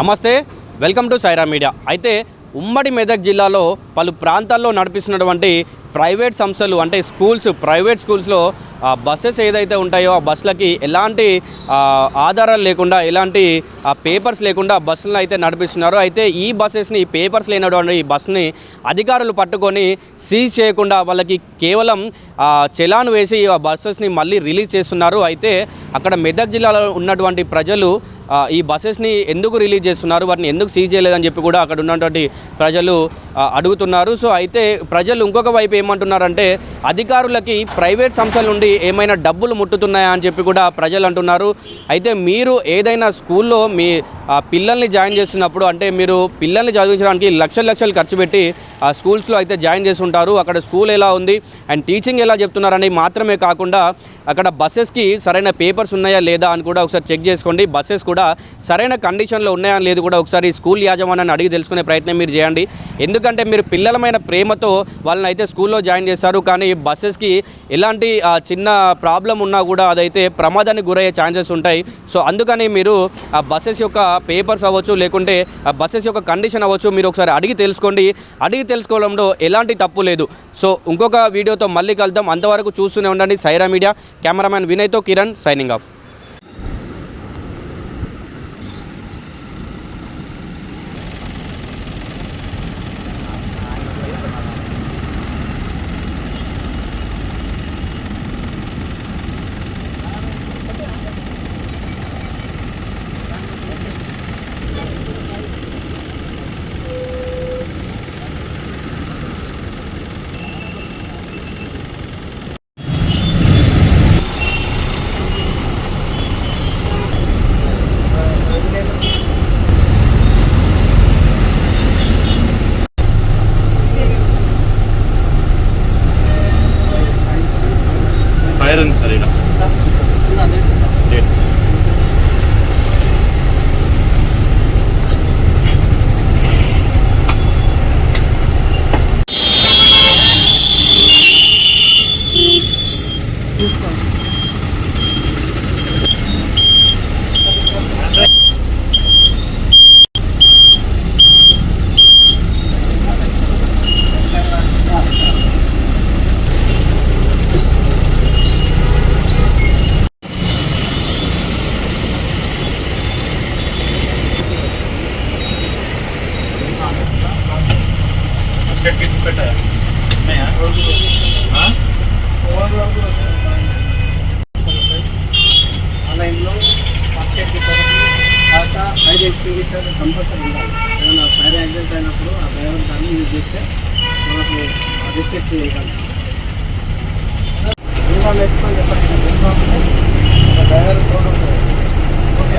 నమస్తే welcome to Sye Raa media. అయితే ఉమ్మడి మెదక్ జిల్లాలో పలు ప్రాంతాల్లో నడిపిస్తున్నటువంటి ప్రైవేట్ సంస్థలు అంటే స్కూల్స్ ప్రైవేట్ స్కూల్స్లో బస్సెస్ ఏదైతే ఉంటాయో ఆ బస్సులకి ఎలాంటి ఆధారాలు లేకుండా ఎలాంటి పేపర్స్ లేకుండా బస్సులను అయితే నడిపిస్తున్నారు. అయితే ఈ బస్సెస్ని పేపర్స్ లేనటువంటి ఈ బస్సుని అధికారులు పట్టుకొని సీజ్ చేయకుండా వాళ్ళకి కేవలం చలాన్ వేసి ఆ బస్సెస్ని మళ్ళీ రిలీజ్ చేస్తున్నారు. అయితే అక్కడ మెదక్ జిల్లాలో ఉన్నటువంటి ప్రజలు ఈ బస్సెస్ని ఎందుకు రిలీజ్ చేస్తున్నారు? వాటిని ఎందుకు సీజ్ చేయలేదని చెప్పి కూడా అక్కడ ఉన్నటువంటి ప్రజలు అడుగుతున్నారు. సో అయితే ప్రజలు ఇంకొక వైపు ఏమంటున్నారంటే అధికారులకి ప్రైవేట్ సంస్థల నుండి ఏమైనా డబ్బులు ముట్టుతున్నాయా అని చెప్పి కూడా ప్రజలు అంటున్నారు. అయితే మీరు ఏదైనా స్కూల్లో మీ పిల్లల్ని జాయిన్ చేస్తున్నప్పుడు అంటే మీరు పిల్లల్ని చదివించడానికి లక్షల లక్షలు ఖర్చు పెట్టి ఆ స్కూల్స్లో అయితే జాయిన్ చేస్తుంటారు. అక్కడ స్కూల్ ఎలా ఉంది? అండ్ టీచింగ్ ఎలా చెప్తున్నారని మాత్రమే కాకుండా అక్కడ బస్సెస్కి సరైన పేపర్స్ ఉన్నాయా లేదా అని కూడా ఒకసారి చెక్ చేసుకోండి. బస్సెస్ కూడా సరైన కండిషన్లో ఉన్నాయా లేదు కూడా ఒకసారి స్కూల్ యాజమాన్యాన్ని అడిగి తెలుసుకునే ప్రయత్నం మీరు చేయండి. ఎందుకంటే మీరు పిల్లలమైన ప్రేమతో వాళ్ళని అయితే స్కూల్లో జాయిన్ చేస్తారు కానీ బస్సెస్కి ఎలాంటి చిన్న ప్రాబ్లం ఉన్నా కూడా అదైతే ప్రమాదానికి గురయ్యే ఛాన్సెస్ ఉంటాయి. సో అందుకని మీరు ఆ బస్సెస్ యొక్క పేపర్స్ అవ్వచ్చు లేకుంటే ఆ బస్సెస్ యొక్క కండిషన్ అవ్వచ్చు మీరు ఒకసారి అడిగి తెలుసుకోండి. అడిగి తెలుసుకోవడంలో ఎలాంటి తప్పు లేదు. సో ఇంకొక వీడియోతో మళ్ళీ కలుద్దాం. అంతవరకు చూస్తూనే ఉండండి. సైరా మీడియా కెమెరామ్యాన్ వినయ్తో కిరణ్ సైనింగ్ ఆఫ్. పెట్టాయా ఉన్నాయా ఆ? ఆన్లైన్లో ఫస్ట్ ఎయిడ్ తర్వాత ఫైర్ ఎక్స్టింగ్విషర్ కంపల్సరీ ఉండాలి ఏమైనా ఫైర్ యాక్సిడెంట్ అయినప్పుడు ఆ డ్రైవర్ దాన్ని యూజ్ చేస్తే మనకు రిసెప్ట్ చేయగలం యూనిఫామ్ వేసుకొని చెప్పండి డ్రైవర్ కోడ్ ఉంటుంది okay